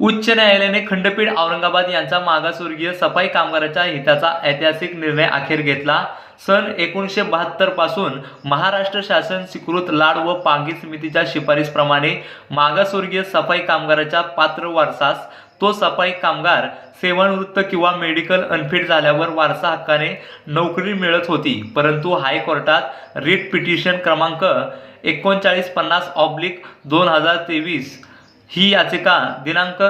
उच्च न्यायालयाने खंडपीठ औरंगाबाद यांचा मागासवर्गीय सफाई कामगाराच्या हिताचा ऐतिहासिक निर्णय अखेर घेतला. सन एकोणीसशे बहात्तरपासून महाराष्ट्र शासन स्वीकृत लाड व पांगी समितीच्या शिफारसप्रमाणे मागासवर्गीय सफाई कामगाराच्या पात्र वारसास तो सफाई कामगार सेवानिवृत्त किंवा मेडिकल अनफिट झाल्यावर वारसा हक्काने नोकरी मिळत होती. परंतु हायकोर्टात रिट पिटिशन क्रमांक एकोणचाळीस पन्नास ऑब्लिक दोन हजार तेवीस ही याचिका दिनांक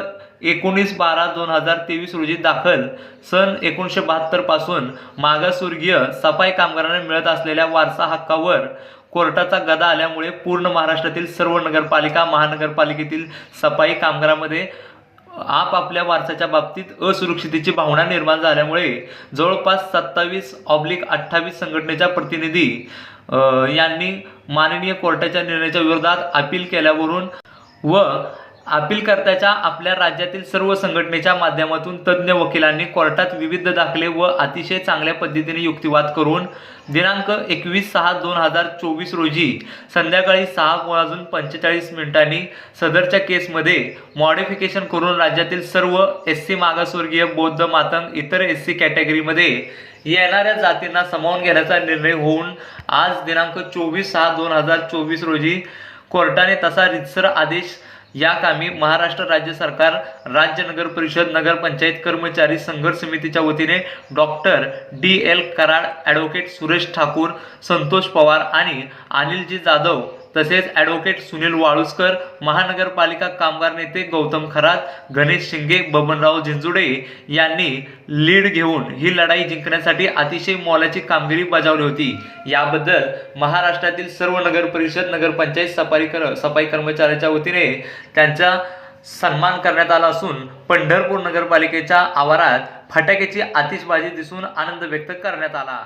एकोणीस बारा दोन हजार तेवीस रोजी दाखल सन एकोणीसशे बहात्तरपासून मागासवर्गीय सफाई कामगारांना मिळत असलेल्या वारसा हक्कावर कोर्टाचा गदा आल्यामुळे पूर्ण महाराष्ट्रातील सर्व नगरपालिका महानगरपालिकेतील सफाई कामगारामध्ये आपापल्या वारसाच्या बाबतीत असुरक्षितेची भावना निर्माण झाल्यामुळे जवळपास सत्तावीस ऑब्लिक अठ्ठावीस संघटनेच्या प्रतिनिधी यांनी माननीय कोर्टाच्या निर्णयाच्या विरोधात अपील केल्यावरून व अपीलकर्त्याच्या आपल्या राज्यातील सर्व संघटनेच्या माध्यमातून तज्ज्ञ वकिलांनी कोर्टात विविध दाखले व अतिशय चांगल्या पद्धतीने युक्तिवाद करून दिनांक एकवीस सहा दोन हजार चोवीस रोजी संध्याकाळी सहा वाजून पंचेचाळीस मिनिटांनी सदरच्या केसमध्ये मॉडिफिकेशन करून राज्यातील सर्व एस सी मागासवर्गीय बौद्ध मातंग इतर एस सी कॅटेगरीमध्ये येणाऱ्या जातींना सामावून घेण्याचा निर्णय होऊन आज दिनांक चोवीस सहा दोन हजार चोवीस रोजी कोर्टाने तसा रितसर आदेश या कामी महाराष्ट्र राज्य सरकार राज्य नगर परिषद नगरपंचायत कर्मचारी संघर्ष समितीच्या वतीने doctor D L Karad advocate Suresh Thakur Santosh Pawar आणि अनिलजी जाधव तसेच ॲडव्होकेट सुनील वाळुसकर महानगरपालिका कामगार नेते गौतम खरात गणेश शिंगे बबनराव झिंजुडे यांनी लीड घेऊन ही लढाई जिंकण्यासाठी अतिशय मोलाची कामगिरी बजावली होती. याबद्दल महाराष्ट्रातील सर्व नगर परिषद नगरपंचायत सफाई कर सफाई कर्मचाऱ्याच्या वतीने त्यांचा सन्मान करण्यात आला असून पंढरपूर नगरपालिकेच्या आवारात फटाक्याची आतिषबाजी दिसून आनंद व्यक्त करण्यात आला.